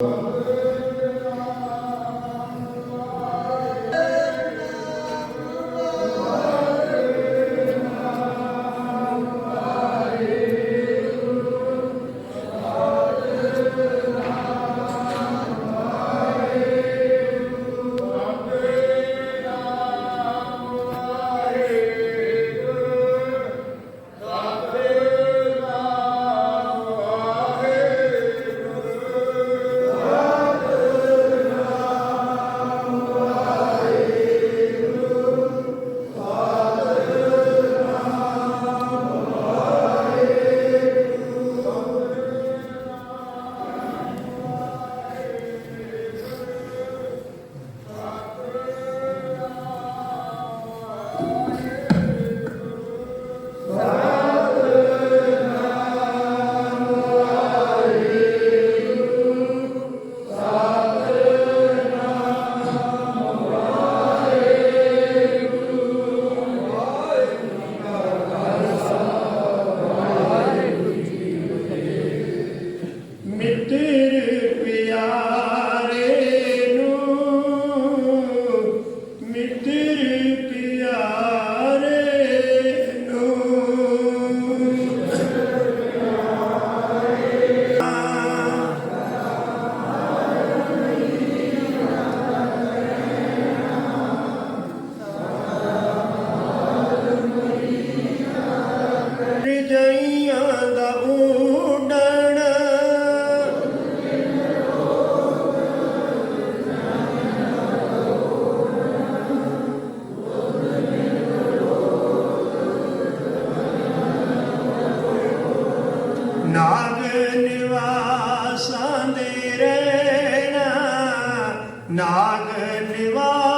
Thank uh you. -huh. midday ਨਾਗ ਨਿਵਾਸਾਂ ਦੇ ਰਹਿਣਾ ਨਾਗ ਨਿਵਾਸ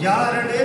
ಯಾರಡೆ